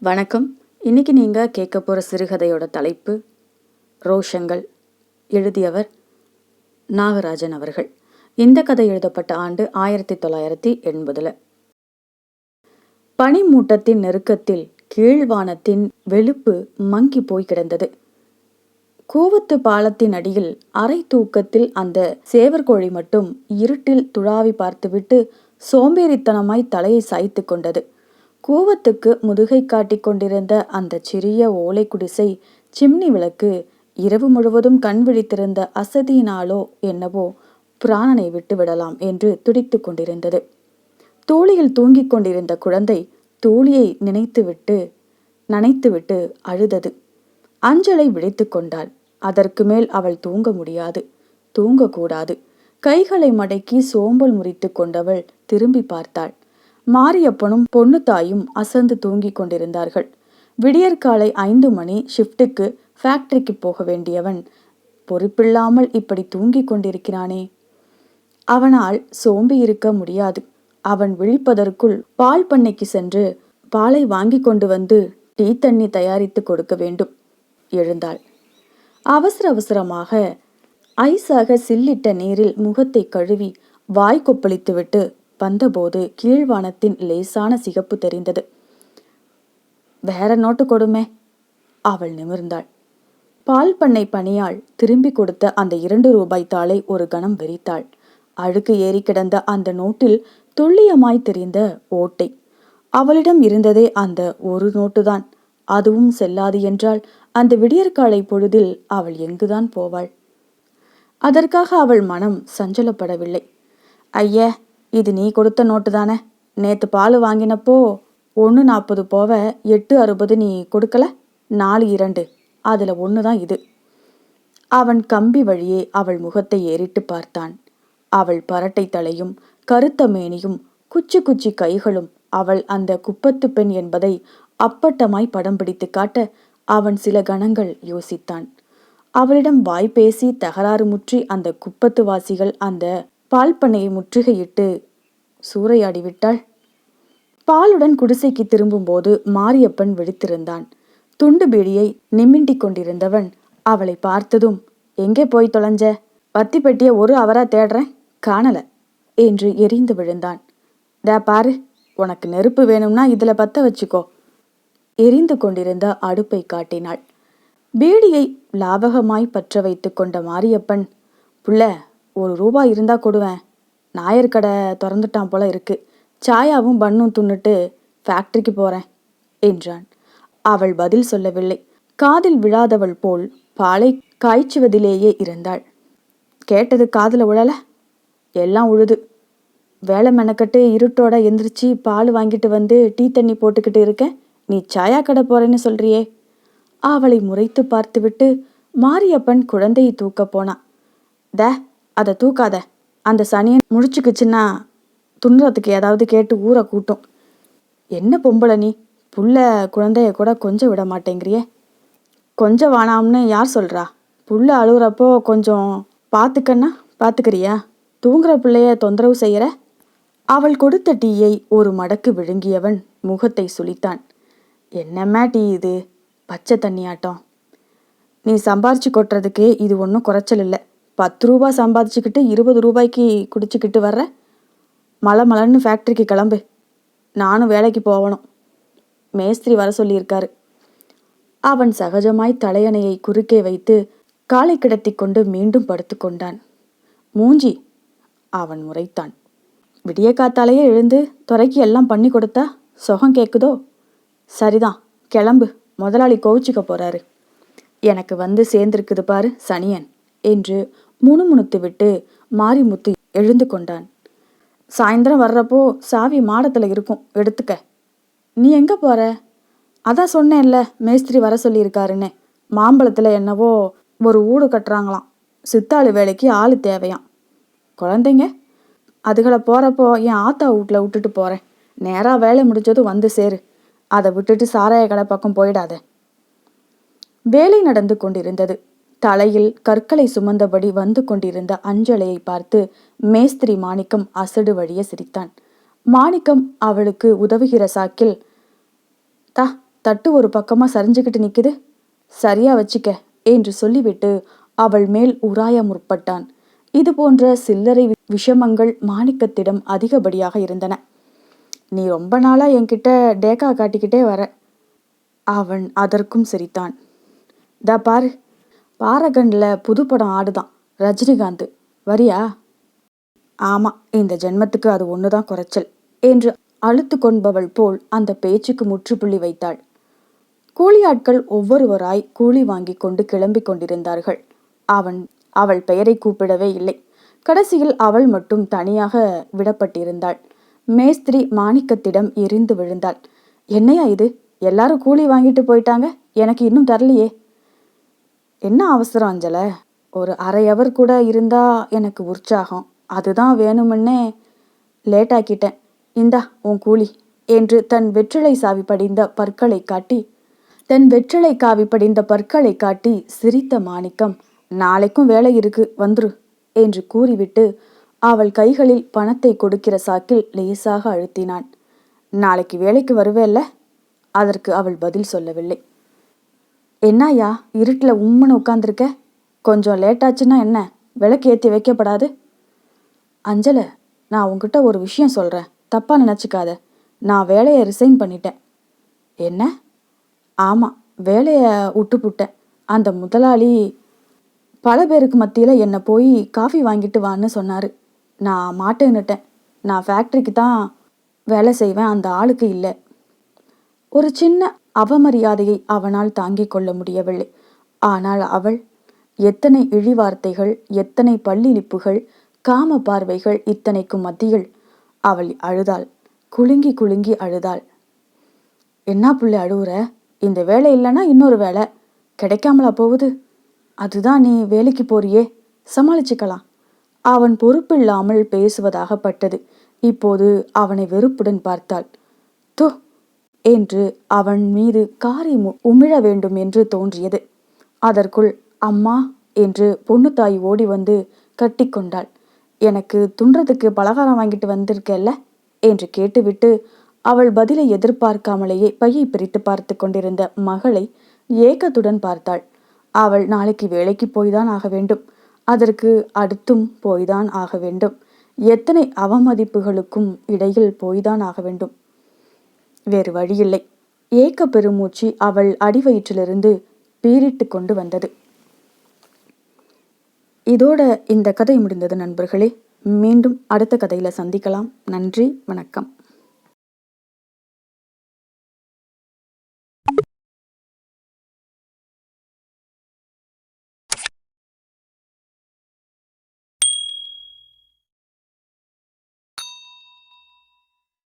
வணக்கம். இன்னைக்கு நீங்கள் கேட்க போகிற சிறுகதையோட தலைப்பு ரோஷங்கள். எழுதியவர் நாகராஜன் அவர்கள். இந்த கதை எழுதப்பட்ட ஆண்டு ஆயிரத்தி தொள்ளாயிரத்தி எண்பதில். பனிமூட்டத்தின் நெருக்கத்தில் கீழ்வானத்தின் வெளுப்பு மங்கி போய் கிடந்தது. கூவத்து பாலத்தின் அடியில் அரை தூக்கத்தில் அந்த சேவற்கோழி மட்டும் இருட்டில் துழாவி பார்த்துவிட்டு சோம்பேறித்தனமாய் தலையை சாய்த்து கொண்டது. கூவத்துக்கு முதுகை காட்டிக் கொண்டிருந்த அந்த சிறிய ஓலை குடிசை சிம்னி விளக்கு இரவு முழுவதும் கண் விழித்திருந்த அசதியினாலோ என்னவோ பிராணனை விட்டு விடலாம் என்று துடித்து கொண்டிருந்தது. தூளியில் தூங்கிக் கொண்டிருந்த குழந்தை தூளியை நினைத்துவிட்டு நனைத்துவிட்டு அழுதது. அஞ்சலை விழித்து கொண்டாள். அதற்கு மேல் அவள் தூங்க முடியாது. தூங்கக்கூடாது. கைகளை மடக்கி சோம்பல் முறித்து கொண்டவள் திரும்பி பார்த்தாள். மாரியப்பனும் பொண்ணு தாயும் அசந்து தூங்கிக் கொண்டிருந்தார்கள். விடியற்காலை ஐந்து மணி ஷிஃப்ட்டுக்கு ஃபேக்டரிக்கு போக வேண்டியவன் பொறுப்பில்லாமல் இப்படி தூங்கிக் கொண்டிருக்கிறானே. அவனால் சோம்பி இருக்க முடியாது. அவன் விழிப்பதற்குள் பால் பண்ணைக்கு சென்று பாலை வாங்கி கொண்டு வந்து டீ தண்ணி தயாரித்து கொடுக்க வேண்டும் எழுந்தாள். அவசர அவசரமாக ஐஸாக சில்லிட்ட நீரில் முகத்தை கழுவி வாய் கொப்பளித்துவிட்டு வந்தபோது கீழ்வானத்தின் லேசான சிகப்பு தெரிந்தது. வேற நோட்டு கொடுமே அவள் நிமிர்ந்தாள். பால் பண்ணை பணியாள் திரும்பி கொடுத்த அந்த இரண்டு ரூபாய் தாளை ஒரு கணம் வெறித்தாள் அழுக்கு ஏறி கிடந்த அந்த நோட்டில் துல்லியமாய் தெரிந்த ஓட்டை. அவளிடம் இருந்ததே அந்த ஒரு நோட்டுதான். அதுவும் செல்லாது என்றால் அந்த விடியற்காலை பொழுதில் அவள் எங்குதான் போவாள்? அதற்காக அவள் மனம் சஞ்சலப்படவில்லை. ஐய இது நீ கொடுத்த நோட்டு தானே? நேற்று பால் வாங்கினப்போ ஒன்று நாற்பது போவ எட்டு அறுபது நீ கொடுக்கல? நாலு இரண்டு. அதில் ஒன்று தான் இது. அவன் கம்பி வழியே அவள் முகத்தை ஏறிட்டு பார்த்தான். அவள் பரட்டை தலையும் கருத்த மேனியும் குச்சி குச்சி கைகளும் அவள் அந்த குப்பத்து பெண் என்பதை அப்பட்டமாய் படம் பிடித்து காட்ட அவன் சில கணங்கள் யோசித்தான். அவளிடம் வாய் பேசி தகராறு முற்றி அந்த குப்பத்து வாசிகள் அந்த பால் பண்ணையை முற்றுகையிட்டு சூறையாடி விட்டாள். பாலுடன் குடிசைக்கு திரும்பும்போது மாரியப்பன் விழித்திருந்தான். துண்டு பீடியை நிமிண்டி கொண்டிருந்தவன் அவளை பார்த்ததும் எங்கே போய் தொலைஞ்ச? பத்தி பெட்டிய ஒரு அவரா தேடுறேன்? காணல என்று எரிந்து விழுந்தான். டா பாரு உனக்கு நெருப்பு வேணும்னா இதுல பத்த வச்சுக்கோ எரிந்து கொண்டிருந்த அடுப்பை காட்டினாள். பீடியை லாபகமாய் பற்ற வைத்து கொண்ட மாரியப்பன் புள்ள ஒரு ரூபாய் இருந்தா கொடுவேன். நாயர் கடை திறந்துட்டான் போல இருக்கு. சாயாவும் பண்ணும் துண்ணுட்டு ஃபேக்டரிக்கு போறேன் என்றான். அவள் பதில் சொல்லவில்லை. காதில் விழாதவள் போல் பாலை காய்ச்சுவதிலேயே இருந்தாள். கேட்டது காதில் உழல எல்லாம் உழுது. வேலை மெனக்கட்டு இருட்டோட எந்திரிச்சு பால் வாங்கிட்டு வந்து டீ தண்ணி போட்டுக்கிட்டு இருக்க நீ சாயா கடை போறேன்னு சொல்றியே. அவளை முறைத்து பார்த்துவிட்டு மாரியப்பன் குழந்தையை தூக்க போனான். த அதை தூக்காத. அந்த சனியை முழிச்சுக்குச்சுன்னா துண்டுறதுக்கு ஏதாவது கேட்டு ஊரை கூட்டும். என்ன பொம்பளை நீ? புள்ள குழந்தைய கூட கொஞ்சம் விட மாட்டேங்கிறியே. கொஞ்சம் வேணாம்னு யார் சொல்கிறா புள்ள அழுகுறப்போ கொஞ்சம் பார்த்துக்கன்னா பார்த்துக்கிறியா தூங்குற பிள்ளைய தொந்தரவு செய்கிற அவள் கொடுத்த டீயை ஒரு மடக்கு விழுங்கியவன் முகத்தை சுளித்தான். என்னம்மா டீ இது? பச்சை தண்ணியாட்டம் நீ சம்பாரிச்சு கொட்டுறதுக்கு இது ஒன்றும் குறைச்சல் இல்லை. பத்து ரூபா சம்பாதிச்சுக்கிட்டு இருபது ரூபாய்க்கு குடிச்சுக்கிட்டு வர்ற? மலை மலன்னு ஃபேக்ட்ரிக்கு கிளம்பு. நானும் வேலைக்கு போகணும். மேஸ்திரி வர சொல்லியிருக்காரு. அவன் சகஜமாய் தலையணையை குறுக்கே வைத்து காலை கிடத்தி கொண்டு மீண்டும் படுத்துக்கொண்டான் மூஞ்சி அவன் முறைத்தான். விடிய காத்தாலேயே எழுந்து துறைக்கு எல்லாம் பண்ணி கொடுத்தா சுகம் கேட்குதோ சரிதான் கிளம்பு. முதலாளி கோவிச்சுக்க போறாரு. எனக்கு வந்து சேர்ந்திருக்குது பாரு சனியன் என்று முணுமுணுத்து விட்டு மாரிமுத்து எழுந்து கொண்டான். சாயந்தரம் வர்றப்போ சாவி மாடத்தில் இருக்கும் எடுத்துக்க. நீ எங்கே போற? அதான் சொன்னேன்ல மேஸ்திரி வர சொல்லியிருக்காருன்னு. மாம்பழத்தில் என்னவோ ஒரு ஊடு கட்டுறாங்களாம். சித்தாளு வேலைக்கு ஆள் தேவையாம். குழந்தைங்க? அதுகளை போகிறப்போ என் ஆத்தா வீட்டில் விட்டுட்டு போகிறேன் நேராக வேலை முடிஞ்சதும் வந்து சேரு. அதை விட்டுட்டு சாராய கடை பக்கம் போயிடாத. வேலை நடந்து கொண்டிருந்தது. தலையில் கற்களை சுமந்தபடி வந்து கொண்டிருந்த அஞ்சலையை பார்த்து மேஸ்திரி மாணிக்கம் அசடு வழிய சிரித்தான். மாணிக்கம் அவளுக்கு உதவுகிற சாக்கில் தா தட்டு ஒரு பக்கமாக சரிஞ்சுக்கிட்டு நிற்குது சரியா வச்சுக்க என்று சொல்லிவிட்டு அவள் மேல் உராய முற்பட்டான். இது போன்ற சில்லறை விஷமங்கள் மாணிக்கத்திடம் அதிகப்படியாக இருந்தன. நீ ரொம்ப நாளா என்கிட்ட டேக்கா காட்டிக்கிட்டே வர அவன் அதற்கும் சிரித்தான். தா பாரு பாரகண்டில் புதுப்படம் ஆடுதான். ரஜினிகாந்த். வரியா? ஆமாம் இந்த ஜென்மத்துக்கு அது ஒன்று தான் குறைச்சல் என்று அழுத்து கொண்பவள் போல் அந்த பேச்சுக்கு முற்றுப்புள்ளி வைத்தாள். கூலியாட்கள் ஒவ்வொருவராய் கூலி வாங்கி கொண்டு கிளம்பிக் கொண்டிருந்தார்கள். அவன் அவள் பெயரை கூப்பிடவே இல்லை. கடைசியில் அவள் மட்டும் தனியாக விடப்பட்டிருந்தாள். மேஸ்திரி மாணிக்கத்திடம் எரிந்து விழுந்தாள். என்னையா இது? எல்லாரும் கூலி வாங்கிட்டு போயிட்டாங்க. எனக்கு இன்னும் தரலையே. என்ன அவசரம் அஞ்சல? ஒரு அரை அவர் கூட இருந்தா எனக்கு உற்சாகம். அதுதான் வேணுமுன்னே லேட் ஆக்கிட்டேன் இந்தா உன் கூலி என்று தன் வெற்றிலை சாவி படிந்த பற்களை காட்டி தன் வெற்றிலை காவி படிந்த பற்களை காட்டி சிரித்த மாணிக்கம் நாளைக்கும் வேலை இருக்கு வந்துரு என்று கூறிவிட்டு அவள் கைகளில் பணத்தை கொடுக்கிற சாக்கில் லேசாக அழுத்தினான். நாளைக்கு வேலைக்கு வருவேல்ல? அதற்கு அவள் பதில் சொல்லவில்லை. என்னாயா இருட்டில் உம்முன்னு உட்காந்துருக்க கொஞ்சம் லேட்டாச்சுன்னா என்ன? விளக்கு ஏற்றி வைக்கப்படாது? அஞ்சல நான் உங்ககிட்ட ஒரு விஷயம் சொல்கிறேன் தப்பாக நினச்சிக்காத. நான் வேலையை ரிசைன் பண்ணிட்டேன். என்ன? ஆமாம் வேலையை விட்டுப்புட்டேன். அந்த முதலாளி பல பேருக்கு மத்தியில் என்னை போய் காஃபி வாங்கிட்டு வான்னு சொன்னார். நான் மாட்டேன்னுட்டேன். நான் ஃபேக்ட்ரிக்கு தான் வேலை செய்வேன். அந்த ஆளுக்கு இல்லை. ஒரு சின்ன அவமரியாதையை அவனால் தாங்கிக் கொள்ள முடியவில்லை. ஆனால் அவள் எத்தனை இழிவார்த்தைகள் எத்தனை பல்லிழிப்புகள் காம பார்வைகள் இத்தனைக்கும் மத்தியில் அவள் அழுதாள். குலுங்கி குலுங்கி அழுதாள். என்ன புள்ளை அழுவுற? இந்த வேலை இல்லைன்னா இன்னொரு வேலை. கிடைக்காமலா போகுது? அதுதான் நீ வேலைக்கு போறியே. சமாளிச்சுக்கலாம். அவன் பொறுப்பில்லாமல் பேசுவதாகப்பட்டது. இப்போது அவனை வெறுப்புடன் பார்த்தாள். தோ என்று அவன் மீது காரி உமிழ வேண்டும் என்று தோன்றியது. அதற்குள் அம்மா என்று பொண்ணு தாய் ஓடி வந்து கட்டிக்கொண்டாள் எனக்கு துன்றதுக்கு பலகாரம் வாங்கிட்டு வந்திருக்கல்ல? என்று கேட்டுவிட்டு அவள் பதிலை எதிர்பார்க்காமலேயே பையை பிரித்து பார்த்து கொண்டிருந்த மகளை ஏக்கத்துடன் பார்த்தாள். அவள் நாளைக்கு வேலைக்கு போய்தான் ஆக வேண்டும். அதற்கு அடுத்தும் போய்தான் ஆக வேண்டும். எத்தனை அவமதிப்புகளுக்கும் இடையில் போய்தான் ஆக வேண்டும். வேறு வழியில்லை. ஏக்க பெருமூச்சு அவள் அடிவயிற்றிலிருந்து பீரிட்டு கொண்டு வந்தது. இதோட இந்த கதை முடிந்தது நண்பர்களே. மீண்டும் அடுத்த கதையில சந்திக்கலாம். நன்றி வணக்கம்.